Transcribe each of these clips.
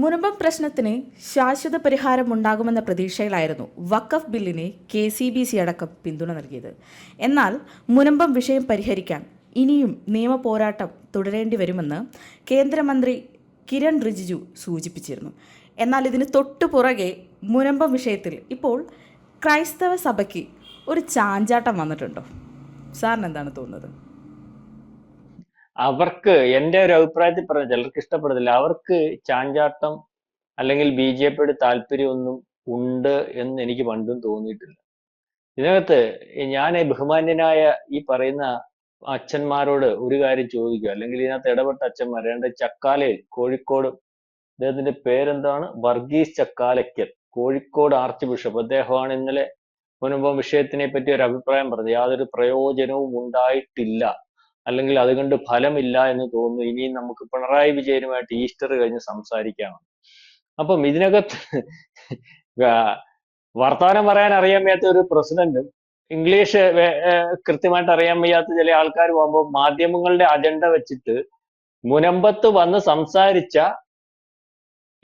മുനമ്പം പ്രശ്നത്തിന് ശാശ്വത പരിഹാരം ഉണ്ടാകുമെന്ന പ്രതീക്ഷയിലായിരുന്നു വഖഫ് ബില്ലിന് കെ സി ബി സി അടക്കം പിന്തുണ നൽകിയത്. എന്നാൽ മുനമ്പം വിഷയം പരിഹരിക്കാൻ ഇനിയും നിയമ പോരാട്ടം തുടരേണ്ടി വരുമെന്ന് കേന്ദ്രമന്ത്രി കിരൺ റിജിജു സൂചിപ്പിച്ചിരുന്നു. എന്നാൽ ഇതിന് തൊട്ടു പുറകെ മുനമ്പം വിഷയത്തിൽ ഇപ്പോൾ ക്രൈസ്തവ സഭയ്ക്ക് ഒരു ചാഞ്ചാട്ടം വന്നിട്ടുണ്ടോ? സാറിന് എന്താണ് തോന്നുന്നത്? അവർക്ക് എന്റെ ഒരു അഭിപ്രായത്തിൽ പറഞ്ഞ ചിലർക്ക് ഇഷ്ടപ്പെടുന്നില്ല. അവർക്ക് ചാഞ്ചാട്ടം അല്ലെങ്കിൽ ബി ജെ പിയുടെ താല്പര്യമൊന്നും ഉണ്ട് എന്ന് എനിക്ക് പണ്ടും തോന്നിയിട്ടില്ല. ഇതിനകത്ത് ഞാൻ ബഹുമാന്യനായ ഈ പറയുന്ന അച്ഛന്മാരോട് ഒരു കാര്യം ചോദിക്കുക. അല്ലെങ്കിൽ ഇതിനകത്ത് ഇടപെട്ട അച്ഛന്മാർ രണ്ട് ചക്കാലയിൽ കോഴിക്കോട് അദ്ദേഹത്തിന്റെ പേരെന്താണ്? Varghese Chakkalakkal Kozhikode arch bishop. അദ്ദേഹമാണ് ഇന്നലെ മുൻപ് വിഷയത്തിനെ പറ്റി ഒരു അഭിപ്രായം പറഞ്ഞത്. യാതൊരു പ്രയോജനവും ഉണ്ടായിട്ടില്ല. അല്ലെങ്കിൽ അതുകൊണ്ട് ഫലമില്ല എന്ന് തോന്നുന്നു. ഇനിയും നമുക്ക് പിണറായി വിജയനുമായിട്ട് ഈസ്റ്റർ കഴിഞ്ഞ് സംസാരിക്കാം അപ്പം ഇതിനകത്ത് വർത്തമാനം പറയാൻ അറിയാൻ വയ്യാത്ത ഒരു പ്രസിഡന്റും ഇംഗ്ലീഷ് കൃത്യമായിട്ട് അറിയാൻ വയ്യാത്ത ചില ആൾക്കാർ പോകുമ്പോൾ മാധ്യമങ്ങളുടെ അജണ്ട വെച്ചിട്ട് മുനമ്പത്ത് വന്ന് സംസാരിച്ച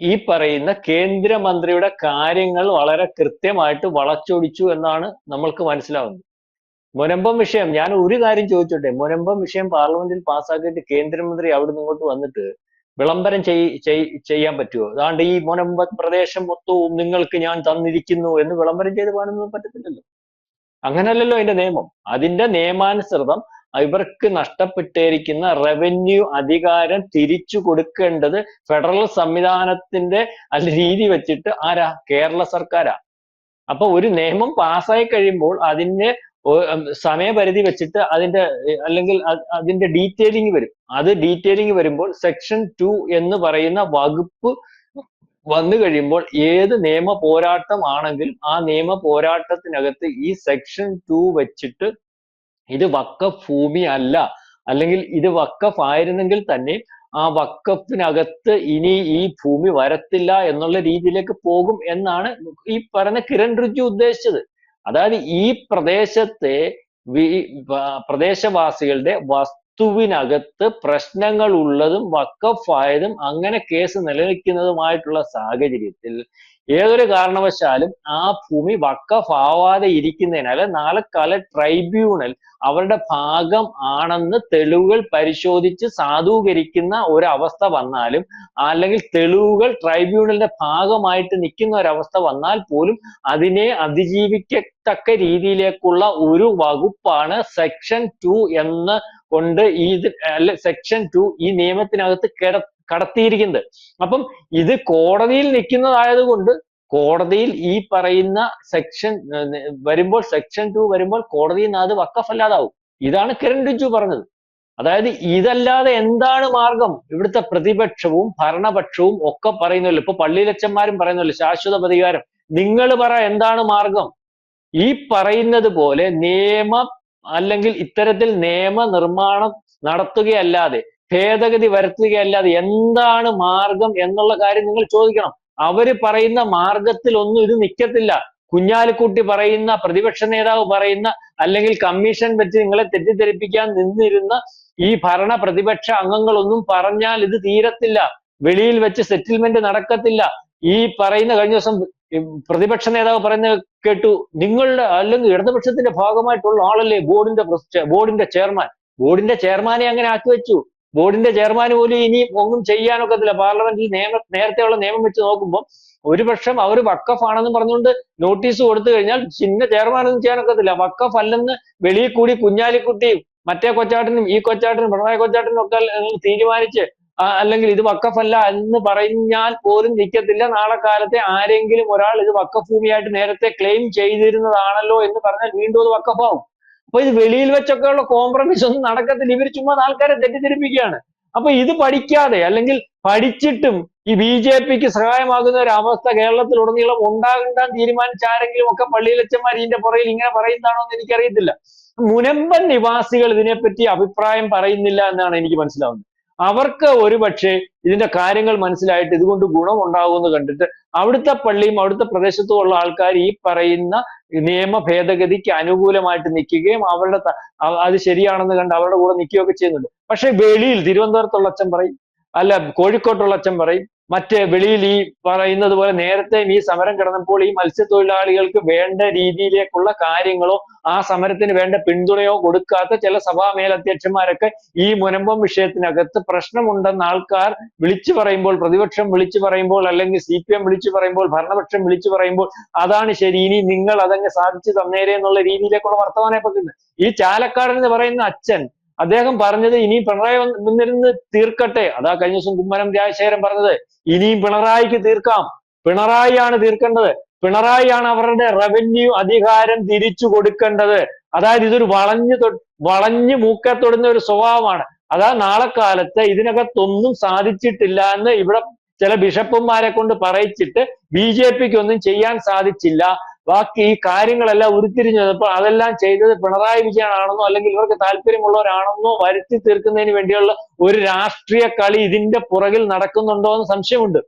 ഈ പറയുന്ന കേന്ദ്രമന്ത്രിയുടെ കാര്യങ്ങൾ വളരെ കൃത്യമായിട്ട് വളച്ചൊടിച്ചു എന്നാണ് നമ്മൾക്ക് മനസ്സിലാവുന്നത്. മുനമ്പം വിഷയം. ഞാൻ ഒരു കാര്യം ചോദിച്ചോട്ടെ. മുനമ്പം വിഷയം പാർലമെന്റിൽ പാസ്സാക്കിയിട്ട് കേന്ദ്രമന്ത്രി അവിടെ ഇങ്ങോട്ട് വന്നിട്ട് വിളംബരം ചെയ്യാൻ പറ്റുമോ അതാണ്ട് ഈ മുനമ്പ പ്രദേശം മൊത്തവും നിങ്ങൾക്ക് ഞാൻ തന്നിരിക്കുന്നു എന്ന് വിളംബരം ചെയ്ത് പോകാനൊന്നും പറ്റത്തില്ലല്ലോ. അങ്ങനല്ലല്ലോ അതിന്റെ നിയമം. അതിന്റെ നിയമാനുസൃതം ഇവർക്ക് നഷ്ടപ്പെട്ടിരിക്കുന്ന റവന്യൂ അധികാരം തിരിച്ചു കൊടുക്കേണ്ടത് ഫെഡറൽ സംവിധാനത്തിന്റെ അല്ല രീതി വെച്ചിട്ട് ആരാ? കേരള സർക്കാരാ. അപ്പൊ ഒരു നിയമം പാസ്സായി കഴിയുമ്പോൾ അതിന്റെ സമയപരിധി വെച്ചിട്ട് അതിന്റെ അല്ലെങ്കിൽ അതിന്റെ ഡീറ്റെയിലിംഗ് വരും. അത് ഡീറ്റെയിലിംഗ് വരുമ്പോൾ സെക്ഷൻ ടു എന്ന് പറയുന്ന വകുപ്പ് വന്നു കഴിയുമ്പോൾ ഏത് നിയമ പോരാട്ടം ആണെങ്കിലും ആ നിയമ പോരാട്ടത്തിനകത്ത് ഈ സെക്ഷൻ ടു വെച്ചിട്ട് ഇത് വക്കഫ് ഭൂമി അല്ല. അല്ലെങ്കിൽ ഇത് വക്കഫ് ആയിരുന്നെങ്കിൽ തന്നെ ആ വക്കഫിനകത്ത് ഇനി ഈ ഭൂമി വരത്തില്ല എന്നുള്ള രീതിയിലേക്ക് പോകും എന്നാണ് ഈ പറഞ്ഞ കിരൺ റിജു ഉദ്ദേശിച്ചത്. അതായത് ഈ പ്രദേശത്തെ പ്രദേശവാസികളുടെ വസ്തുവിനകത്ത് പ്രശ്നങ്ങൾ ഉള്ളതും വക്കഫായതും അങ്ങനെ കേസ് നിലനിൽക്കുന്നതുമായിട്ടുള്ള സാഹചര്യത്തിൽ ഏതൊരു കാരണവശാലും ആ ഭൂമി വക്കഫാവാതെ ഇരിക്കുന്നതിനാൽ നാളെ കാല ട്രൈബ്യൂണൽ അവരുടെ ഭാഗം ആണെന്ന് തെളിവുകൾ പരിശോധിച്ച് സാധൂകരിക്കുന്ന ഒരവസ്ഥ വന്നാലും അല്ലെങ്കിൽ തെളിവുകൾ ട്രൈബ്യൂണലിന്റെ ഭാഗമായിട്ട് നിൽക്കുന്ന ഒരവസ്ഥ വന്നാൽ പോലും അതിനെ അതിജീവിക്കത്തക്ക രീതിയിലേക്കുള്ള ഒരു വകുപ്പാണ് സെക്ഷൻ ടു എന്ന് കൊണ്ട് ഈ അല്ലെ സെക്ഷൻ ടു ഈ നിയമത്തിനകത്ത് കിട കടത്തിയിരിക്കുന്നത്. അപ്പം ഇത് കോടതിയിൽ നിൽക്കുന്നതായത് കൊണ്ട് കോടതിയിൽ ഈ പറയുന്ന സെക്ഷൻ വരുമ്പോൾ സെക്ഷൻ ടു വരുമ്പോൾ കോടതിയിൽ നിന്ന് അത് വക്കഫല്ലാതാവും. ഇതാണ് കിരൺ റിജു പറഞ്ഞത്. അതായത് ഇതല്ലാതെ എന്താണ് മാർഗം? ഇവിടുത്തെ പ്രതിപക്ഷവും ഭരണപക്ഷവും ഒക്കെ പറയുന്നല്ലോ ഇപ്പൊ പള്ളിയിലച്ചന്മാരും പറയുന്നല്ലോ ശാശ്വത പ്രതികാരം. നിങ്ങൾ പറ എന്താണ് മാർഗം? ഈ പറയുന്നത് പോലെ നിയമ അല്ലെങ്കിൽ ഇത്തരത്തിൽ നിയമ നിർമ്മാണം നടത്തുകയല്ലാതെ ഭേദഗതി വരുത്തുകയല്ലാതെ എന്താണ് മാർഗം എന്നുള്ള കാര്യം നിങ്ങൾ ചോദിക്കണം. അവർ പറയുന്ന മാർഗത്തിൽ ഒന്നും ഇത് നിൽക്കത്തില്ല കുഞ്ഞാലിക്കുട്ടി പറയുന്ന പ്രതിപക്ഷ നേതാവ് പറയുന്ന അല്ലെങ്കിൽ കമ്മീഷൻ വെച്ച് നിങ്ങളെ തെറ്റിദ്ധരിപ്പിക്കാൻ നിന്നിരുന്ന ഈ ഭരണ പ്രതിപക്ഷ അംഗങ്ങളൊന്നും പറഞ്ഞാൽ ഇത് തീരത്തില്ല. വെളിയിൽ വെച്ച് സെറ്റിൽമെന്റ് നടക്കത്തില്ല. ഈ പറയുന്ന കഴിഞ്ഞ ദിവസം പ്രതിപക്ഷ നേതാവ് പറയുന്ന കേട്ടു നിങ്ങളുടെ അല്ലെങ്കിൽ ഇടതുപക്ഷത്തിന്റെ ഭാഗമായിട്ടുള്ള ആളല്ലേ ബോർഡിന്റെ ബോർഡിന്റെ ചെയർമാൻ? ബോർഡിന്റെ ചെയർമാനെ അങ്ങനെ ആക്കി വെച്ചു. ബോർഡിന്റെ ചെയർമാൻ പോലും ഇനി ഒന്നും ചെയ്യാനൊക്കത്തില്ല പാർലമെന്റിൽ നിയമ നേരത്തെയുള്ള നിയമം വെച്ച് നോക്കുമ്പോൾ ഒരു പക്ഷം അവർ വക്കഫ് ആണെന്ന് പറഞ്ഞുകൊണ്ട് നോട്ടീസ് കൊടുത്തു കഴിഞ്ഞാൽ ചിന്ന ചെയർമാനൊന്നും ചെയ്യാനൊക്കത്തില്ല വക്കഫ് അല്ലെന്ന് വെളിയിൽ കൂടി കുഞ്ഞാലിക്കുട്ടിയും മറ്റേ കൊച്ചാട്ടനും ഈ കൊച്ചാട്ടനും പിണറായി കൊച്ചാട്ടനും ഒക്കെ തീരുമാനിച്ച് അല്ലെങ്കിൽ ഇത് വക്കഫല്ല എന്ന് പറഞ്ഞാൽ പോലും നിൽക്കത്തില്ല നാളെ കാലത്തെ ആരെങ്കിലും ഒരാൾ ഇത് വക്കഫ് ഭൂമിയായിട്ട് നേരത്തെ ക്ലെയിം ചെയ്തിരുന്നതാണല്ലോ എന്ന് പറഞ്ഞാൽ വീണ്ടും അത് വക്കഫാവും. അപ്പൊ ഇത് വെളിയിൽ വെച്ചൊക്കെയുള്ള കോംപ്രമൈസ് ഒന്നും നടക്കത്തില്ല. ഇവർ ചുമ്മാ ആൾക്കാരെ തെറ്റിദ്ധരിപ്പിക്കുകയാണ്. അപ്പൊ ഇത് പഠിക്കാതെ അല്ലെങ്കിൽ പഠിച്ചിട്ടും ഈ ബി ജെ പിക്ക് സഹായമാകുന്ന ഒരു അവസ്ഥ കേരളത്തിൽ ഉടനീളം ഉണ്ടാകണ്ടാൻ തീരുമാനിച്ച ആരെങ്കിലും ഒക്കെ പള്ളിയിലച്ചന്മാർ ഇതിന്റെ പുറകിൽ ഇങ്ങനെ പറയുന്നതാണോ എന്ന് എനിക്കറിയത്തില്ല. മുനമ്പൻ നിവാസികൾ ഇതിനെപ്പറ്റി അഭിപ്രായം പറയുന്നില്ല എന്നാണ് എനിക്ക് മനസ്സിലാവുന്നത്. അവർക്ക് ഒരുപക്ഷെ ഇതിന്റെ കാര്യങ്ങൾ മനസ്സിലായിട്ട് ഇതുകൊണ്ട് ഗുണം ഉണ്ടാകുമെന്ന് കണ്ടിട്ട് അവിടുത്തെ പള്ളിയും അവിടുത്തെ പ്രദേശത്തും ഉള്ള ആൾക്കാർ ഈ പറയുന്ന നിയമ ഭേദഗതിക്ക് അനുകൂലമായിട്ട് നിൽക്കുകയും അവരുടെ അത് ശരിയാണെന്ന് കണ്ട് അവരുടെ കൂടെ നിൽക്കുകയൊക്കെ ചെയ്യുന്നുണ്ട്. പക്ഷെ വെളിയിൽ തിരുവനന്തപുരത്തുള്ള അച്ഛൻ പറയും അല്ല കോഴിക്കോട്ടുള്ള അച്ഛൻ പറയും മറ്റ് വെളിയിൽ ഈ പറയുന്നത് പോലെ നേരത്തെ ഈ സമരം കിടന്നപ്പോൾ ഈ മത്സ്യത്തൊഴിലാളികൾക്ക് വേണ്ട രീതിയിലേക്കുള്ള കാര്യങ്ങളോ ആ സമരത്തിന് വേണ്ട പിന്തുണയോ കൊടുക്കാത്ത ചില സഭാ മേലധ്യക്ഷന്മാരൊക്കെ ഈ മുനമ്പം വിഷയത്തിനകത്ത് പ്രശ്നമുണ്ടെന്ന് ആൾക്കാർ വിളിച്ചു പറയുമ്പോൾ പ്രതിപക്ഷം വിളിച്ചു പറയുമ്പോൾ അല്ലെങ്കിൽ സി പി എം വിളിച്ചു പറയുമ്പോൾ ഭരണപക്ഷം വിളിച്ചു പറയുമ്പോൾ അതാണ് ശരി. ഇനി നിങ്ങൾ അതങ്ങ് സാധിച്ചു തന്നേരെ എന്നുള്ള രീതിയിലേക്കുള്ള വർത്തമാനം ഈ ചാലക്കാടൻ എന്ന് പറയുന്ന അച്ഛൻ അദ്ദേഹം പറഞ്ഞത് ഇനി പിണറായി വന്നിരുന്ന് തീർക്കട്ടെ. അതാ കഴിഞ്ഞ ദിവസം കുമ്മനം രാജശേഖരൻ പറഞ്ഞത് ഇനിയും പിണറായിക്ക് തീർക്കാം. പിണറായിയാണ് തീർക്കേണ്ടത്. പിണറായിയാണ് അവരുടെ റവന്യൂ അധികാരം തിരിച്ചു കൊടുക്കേണ്ടത്. അതായത് ഇതൊരു വളഞ്ഞു വളഞ്ഞു മൂക്കെ തൊടുന്ന ഒരു സ്വഭാവമാണ്. അതാ നാളെ കാലത്ത് ഇതിനകത്തൊന്നും സാധിച്ചിട്ടില്ല എന്ന് ഇവിടെ ചില ബിഷപ്പുമാരെ കൊണ്ട് പറയിച്ചിട്ട് ബി ജെ പിക്ക് ഒന്നും ചെയ്യാൻ സാധിച്ചില്ല. ബാക്കി ഈ കാര്യങ്ങളെല്ലാം ഉരുത്തിരിഞ്ഞപ്പോൾ അതെല്ലാം ചെയ്തത് പിണറായി വിജയനാണെന്നോ അല്ലെങ്കിൽ ഇവർക്ക് താല്പര്യമുള്ളവരാണെന്നോ വരുത്തി തീർക്കുന്നതിന് വേണ്ടിയുള്ള ഒരു രാഷ്ട്രീയ കളി ഇതിന്റെ പുറകിൽ നടക്കുന്നുണ്ടോ എന്ന് സംശയമുണ്ട്.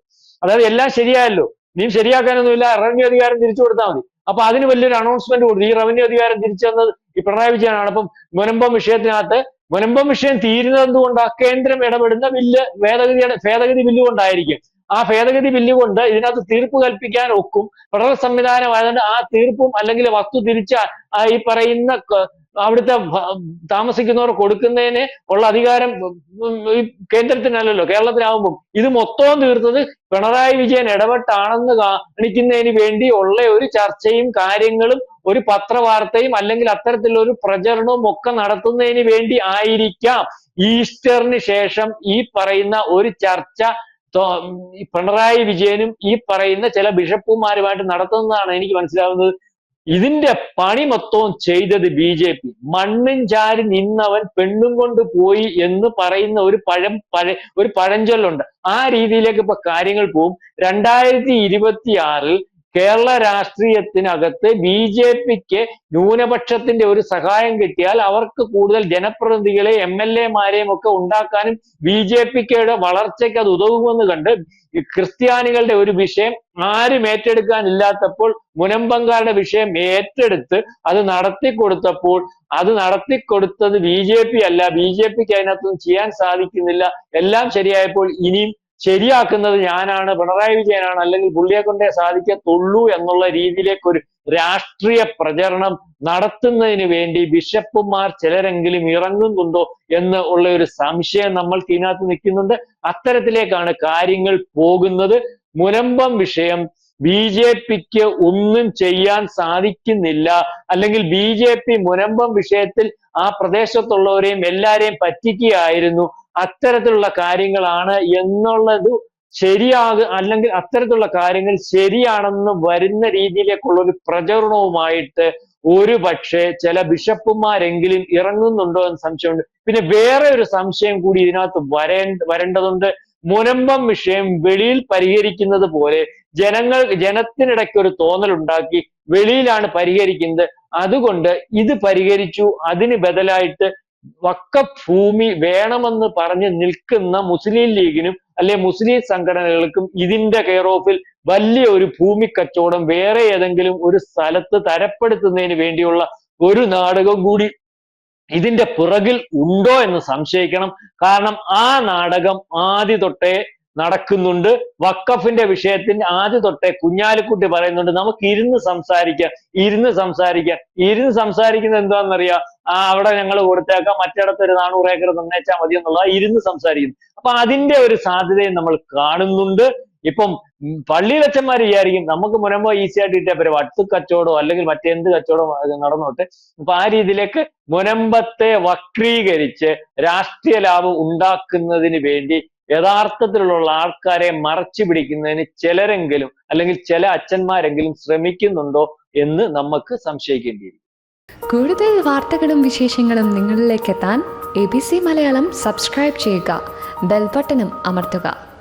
അതായത് എല്ലാം ശരിയായല്ലോ. നീ ശരിയാക്കാനൊന്നുമില്ല. റവന്യൂ അധികാരം തിരിച്ചു കൊടുത്താൽ മതി. അപ്പൊ അതിന് വലിയൊരു അനൗൺസ്മെന്റ് കൊടുത്തു. ഈ റവന്യൂ അധികാരം തിരിച്ചു തന്നത് ഈ പിണറായി വിജയനാണ്. അപ്പം മുനമ്പം വിഷയത്തിനകത്ത് മുനമ്പം വിഷയം തീരുന്നത് എന്തുകൊണ്ടാ? കേന്ദ്രം ഇടപെടുന്ന ബില്ല് ഭേദഗതിയുടെ ഭേദഗതി ബില്ല് കൊണ്ടായിരിക്കും. ആ ഭേദഗതി ബില്ല് കൊണ്ട് ഇതിനകത്ത് തീർപ്പ് കൽപ്പിക്കാൻ ഒക്കും. ഫെഡറൽ സംവിധാനമായതുകൊണ്ട് ആ തീർപ്പും അല്ലെങ്കിൽ വസ്തു തിരിച്ച ഈ പറയുന്ന അവിടുത്തെ താമസിക്കുന്നവർ കൊടുക്കുന്നതിന് ഉള്ള അധികാരം ഈ കേന്ദ്രത്തിനല്ലല്ലോ കേരളത്തിനാവുമ്പം ഇത് മൊത്തവും തീർത്തത് പിണറായി വിജയൻ ഇടപെട്ടാണെന്ന് കാണിക്കുന്നതിന് വേണ്ടി ഉള്ള ഒരു ചർച്ചയും കാര്യങ്ങളും ഒരു പത്രവാർത്തയും അല്ലെങ്കിൽ അത്തരത്തിലുള്ള ഒരു പ്രചരണവും ഒക്കെ നടത്തുന്നതിന് വേണ്ടി ആയിരിക്കാം. ഈസ്റ്ററിന് ശേഷം ഈ പറയുന്ന ഒരു ചർച്ച പിണറായി വിജയനും ഈ പറയുന്ന ചില ബിഷപ്പുമാരുമായിട്ട് നടത്തുന്നതാണ് എനിക്ക് മനസ്സിലാവുന്നത്. ഇതിന്റെ പണി മൊത്തവും ചെയ്തത് ബി ജെ പി. മണ്ണും ചാരി നിന്നവൻ പെണ്ണും കൊണ്ട് പോയി എന്ന് പറയുന്ന ഒരു പഴം പഴ ഒരു പഴഞ്ചൊല്ലുണ്ട്. ആ രീതിയിലേക്ക് ഇപ്പൊ കാര്യങ്ങൾ പോവും. രണ്ടായിരത്തി ഇരുപത്തി ആറിൽ കേരള രാഷ്ട്രീയത്തിനകത്ത് ബി ജെ പിക്ക് ന്യൂനപക്ഷത്തിന്റെ ഒരു സഹായം കിട്ടിയാൽ അവർക്ക് കൂടുതൽ ജനപ്രതിനിധികളെ എം എൽ എമാരെയും ഒക്കെ ഉണ്ടാക്കാനും ബി ജെ പിക്കയുടെ വളർച്ചയ്ക്ക് അത് ഉതകുമെന്ന് കണ്ട് ക്രിസ്ത്യാനികളുടെ ഒരു വിഷയം ആരും ഏറ്റെടുക്കാനില്ലാത്തപ്പോൾ മുനമ്പങ്കാരുടെ വിഷയം ഏറ്റെടുത്ത് അത് നടത്തി കൊടുത്തപ്പോൾ അത് നടത്തി കൊടുത്തത് ബി ജെ പി അല്ല. ബി ജെ പിക്ക് അതിനകത്തൊന്നും ചെയ്യാൻ സാധിക്കുന്നില്ല. എല്ലാം ശരിയായപ്പോൾ ഇനിയും ശരിയാക്കുന്നത് ഞാനാണ് പിണറായി വിജയനാണ് അല്ലെങ്കിൽ പുള്ളിയെ കൊണ്ടേ സാധിക്കത്തുള്ളൂ എന്നുള്ള രീതിയിലേക്ക് ഒരു രാഷ്ട്രീയ പ്രചരണം നടത്തുന്നതിന് വേണ്ടി ബിഷപ്പുമാർ ചിലരെങ്കിലും ഇറങ്ങുന്നുണ്ടോ എന്ന് ഉള്ള ഒരു സംശയം നമ്മൾക്ക് ഇതിനകത്ത് നിൽക്കുന്നുണ്ട്. അത്തരത്തിലേക്കാണ് കാര്യങ്ങൾ പോകുന്നത്. മുനമ്പം വിഷയം ബി ജെ പിക്ക് ഒന്നും ചെയ്യാൻ സാധിക്കുന്നില്ല. അല്ലെങ്കിൽ ബി ജെ പി മുനമ്പം വിഷയത്തിൽ ആ പ്രദേശത്തുള്ളവരെയും എല്ലാരെയും പറ്റിക്കുകയായിരുന്നു. അത്തരത്തിലുള്ള കാര്യങ്ങളാണ് എന്നുള്ളത് ശരിയാക അല്ലെങ്കിൽ അത്തരത്തിലുള്ള കാര്യങ്ങൾ ശരിയാണെന്ന് വരുന്ന രീതിയിലേക്കുള്ള ഒരു പ്രചരണവുമായിട്ട് ഒരു പക്ഷേ ചില ബിഷപ്പുമാരെങ്കിലും ഇറങ്ങുന്നുണ്ടോ എന്ന് സംശയമുണ്ട്. പിന്നെ വേറെ ഒരു സംശയം കൂടി ഇതിനകത്ത് വരേണ്ട വരേണ്ടതുണ്ട്. മുനമ്പം വിഷയം വെളിയിൽ പരിഹരിക്കുന്നത് പോലെ ജനങ്ങൾ ജനത്തിനിടയ്ക്ക് ഒരു തോന്നൽ ഉണ്ടാക്കി വെളിയിലാണ് പരിഹരിക്കുന്നത്. അതുകൊണ്ട് ഇത് പരിഹരിച്ചു അതിന് ബദലായിട്ട് വക്കഫ് ഭൂമി വേണമെന്ന് പറഞ്ഞ് നിൽക്കുന്ന മുസ്ലിം ലീഗിനും അല്ലെ മുസ്ലിം സംഘടനകൾക്കും ഇതിന്റെ കെയർ ഓഫിൽ വലിയ ഒരു ഭൂമി കച്ചവടം വേറെ ഏതെങ്കിലും ഒരു സ്ഥലത്ത് തരപ്പെടുത്തുന്നതിന് വേണ്ടിയുള്ള ഒരു നാടകം കൂടി ഇതിന്റെ പുറകിൽ ഉണ്ടോ എന്ന് സംശയിക്കണം. കാരണം ആ നാടകം ആദ്യ തൊട്ടേ നടക്കുന്നുണ്ട്. വക്കഫിന്റെ വിഷയത്തിൽ ആദ്യ തൊട്ടേ കുഞ്ഞാലിക്കുട്ടി പറയുന്നുണ്ട് നമുക്ക് ഇരുന്ന് സംസാരിക്കാം ഇരുന്ന് സംസാരിക്കാം. ഇരുന്ന് സംസാരിക്കുന്നത് എന്താണെന്നറിയാം? ആ അവിടെ ഞങ്ങൾ കൊടുത്തേക്കാം മറ്റിടത്ത് ഒരു നാനൂറ് ഏക്കർ നിർണയിച്ചാൽ മതി എന്നുള്ളത് ഇരുന്ന് സംസാരിക്കുന്നു. അപ്പൊ അതിന്റെ ഒരു സാധ്യതയും നമ്മൾ കാണുന്നുണ്ട്. ഇപ്പം പള്ളിയിലച്ഛന്മാർ വിചാരിക്കും നമുക്ക് മുനമ്പോ ഈസി ആയിട്ട് കിട്ടിയ പേര് വട്ട് കച്ചവടമോ അല്ലെങ്കിൽ മറ്റെന്ത് കച്ചവടോ നടന്നോട്ടെ? അപ്പൊ ആ രീതിയിലേക്ക് മുനമ്പത്തെ വക്രീകരിച്ച് രാഷ്ട്രീയ ലാഭം ഉണ്ടാക്കുന്നതിന് വേണ്ടി യഥാർത്ഥത്തിലുള്ള ആൾക്കാരെ മറച്ചു പിടിക്കുന്നതിന് ചിലരെങ്കിലും അല്ലെങ്കിൽ ചില അച്ഛന്മാരെങ്കിലും ശ്രമിക്കുന്നുണ്ടോ എന്ന് നമുക്ക് സംശയിക്കേണ്ടിയിരിക്കും കൂടുതൽ വാർത്തകളും വിശേഷങ്ങളും നിങ്ങളിലേക്ക് എത്താൻ A B C Malayalam subscribe ചെയ്യുക. ബെൽബട്ടനും അമർത്തുക.